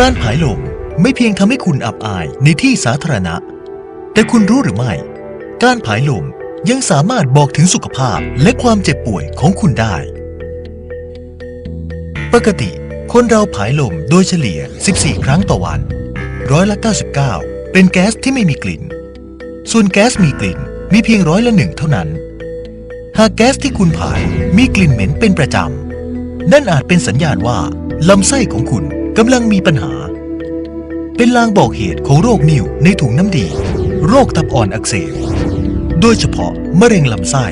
การผายลมไม่เพียงทำให้คุณอับอายในที่สาธารณะ แต่คุณรู้หรือไม่ การผายลมยังสามารถบอกถึงสุขภาพและความเจ็บป่วยของคุณได้ ปกติคนเราผายลมโดยเฉลี่ย 14 ครั้งต่อวัน ร้อยละ 99 เป็นแก๊สที่ไม่มีกลิ่น ส่วนแก๊สมีกลิ่นมีเพียงร้อยละหนึ่งเท่านั้น หากแก๊สที่คุณผายมีกลิ่นเหม็นเป็นประจำ นั่นอาจเป็นสัญญาณว่าลำไส้ของคุณ กำลังมีปัญหา เป็นลางบอกเหตุของโรคนิ่วในถุงน้ำดี โรคตับอ่อนอักเสบ โดยเฉพาะมะเร็งลำไส้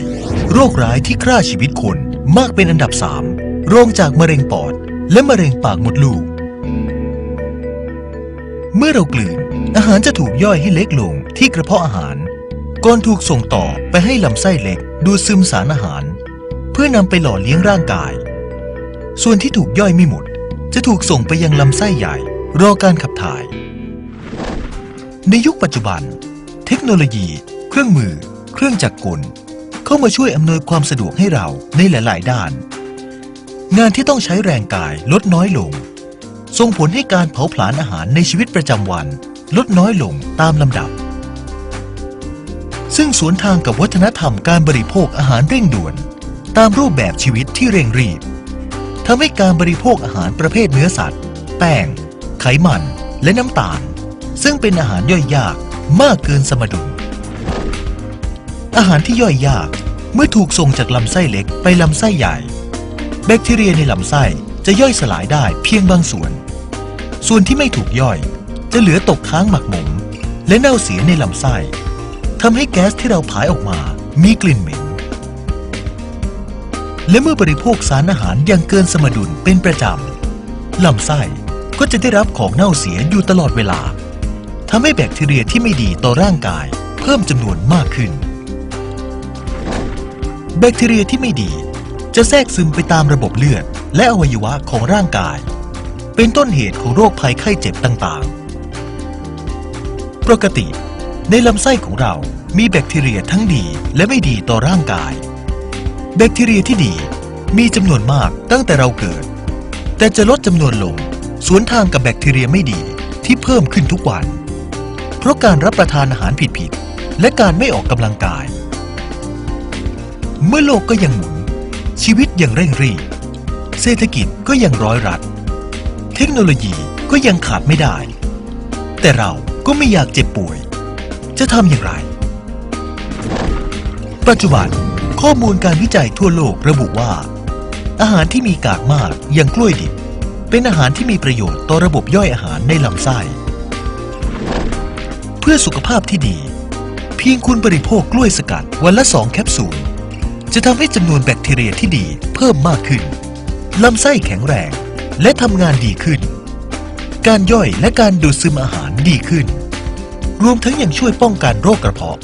โรคร้ายที่ฆ่าชีวิตคนมากเป็นอันดับสามรองจากมะเร็งปอด และมะเร็งปากมดลูก เมื่อเรากลืนอาหารจะถูกย่อยให้เล็กลงที่กระเพาะอาหาร ก่อนถูกส่งต่อไปให้ลำไส้เล็กดูดซึมสารอาหาร เพื่อนำไปหล่อเลี้ยงร่างกาย ส่วนที่ถูกย่อยไม่หมด จะถูกส่งไปยังลำไส้ใหญ่ รอการขับถ่าย ในยุคปัจจุบัน เทคโนโลยี เครื่องมือ เครื่องจักรกล เข้ามาช่วยอำนวยความสะดวกให้เราในหลาย ๆ ด้าน งานที่ต้องใช้แรงกายลดน้อยลง ส่งผลให้การเผาผลาญอาหารในชีวิตประจำวัน ลดน้อยลงตามลำดับ ซึ่งสวนทางกับวัฒนธรรมการบริโภคอาหารเร่งด่วน ตามรูปแบบชีวิตที่เร่งรีบ ทำให้การบริโภคอาหารประเภทเนื้อสัตว์ แป้ง ไขมัน และน้ำตาล ซึ่งเป็นอาหารย่อยยากมากเกินสมดุล อาหารที่ย่อยยากเมื่อถูกส่งจากลำไส้เล็กไปลำไส้ใหญ่ แบคทีเรียในลำไส้จะย่อยสลายได้เพียงบางส่วน ส่วนที่ไม่ถูกย่อยจะเหลือตกค้างหมักหมม และเน่าเสียในลำไส้ทำให้แก๊สที่เราผายออกมามีกลิ่นเหม็น และเมื่อบริโภคสารอาหารอย่างเกินสมดุลเป็นประจำลำไส้ก็จะได้รับของเน่าเสียอยู่ตลอดเวลาทำให้แบคทีเรียที่ไม่ดีต่อร่างกาย เพิ่มจำนวนมากขึ้น แบคทีเรียที่ไม่ดี จะแทรกซึมไปตามระบบเลือด และอวัยวะของร่างกาย เป็นต้นเหตุของโรคภัยไข้เจ็บต่างๆ ปกติ ในลำไส้ของเรามีแบคทีเรียทั้งดีและไม่ดีต่อร่างกาย แบคทีเรียที่ดีมีจำนวนมากตั้งแต่เราเกิด แต่จะลดจำนวนลงสวนทางกับแบคทีเรียไม่ดีที่เพิ่มขึ้นทุกวัน เพราะการรับประทานอาหารผิดๆและการไม่ออกกำลังกาย เมื่อโลกก็ยังหมุน ชีวิตยังเร่งรีบเศรษฐกิจก็ยังร้อยรัด เทคโนโลยีก็ยังขาดไม่ได้ แต่เราก็ไม่อยากเจ็บป่วย จะทำอย่างไร ปัจจุบัน ข้อมูลการวิจัยทั่วโลกระบุว่า อาหารที่มีกากมากอย่างกล้วยดิบ เป็นอาหารที่มีประโยชน์ต่อระบบย่อยอาหารในลำไส้ เพื่อสุขภาพที่ดี เพียงคุณบริโภคกล้วยสกัดวันละสองแคปซูล จะทำให้จำนวนแบคทีเรียที่ดีเพิ่มมากขึ้นลำไส้แข็งแรงและทำงานดีขึ้น การย่อยและการดูดซึมอาหารดีขึ้น รวมทั้งยังช่วยป้องกันโรคกระเพาะ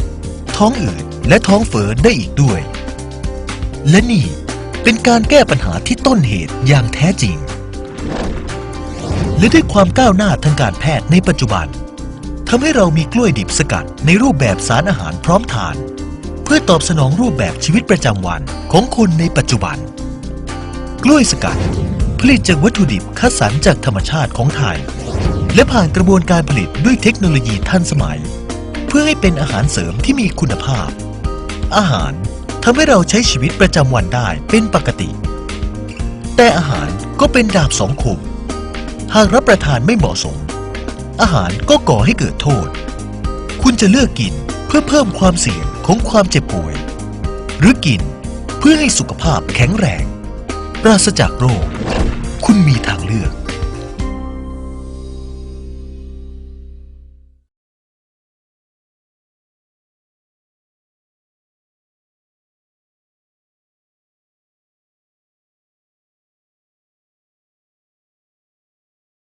ท้องอืดและท้องเฟ้อได้อีกด้วย และนี่เป็นการแก้ปัญหาที่ต้นเหตุอย่างแท้จริง และด้วยความก้าวหน้าทางการแพทย์ในปัจจุบันทำให้เรามีกล้วยดิบสกัดในรูปแบบสารอาหารพร้อมทาน เพื่อตอบสนองรูปแบบชีวิตประจำวันของคนในปัจจุบัน กล้วยสกัด ผลิตจากวัตถุดิบคัดสรรจากธรรมชาติของไทย และผ่านกระบวนการผลิตด้วยเทคโนโลยีทันสมัย เพื่อให้เป็นอาหารเสริมที่มีคุณภาพ อาหารำให้เราใช้ชีวิตประจำวันได้เป็นปกติ แต่อาหารก็เป็นดาบสองคม หากรับประทานไม่เหมาะสม อาหารก็ก่อให้เกิดโทษ คุณจะเลือกกินเพื่อเพิ่มความเสี่ยงของความเจ็บป่วย หรือกินเพื่อให้สุขภาพแข็งแรง ปราศจากโรค คุณมีทางเลือก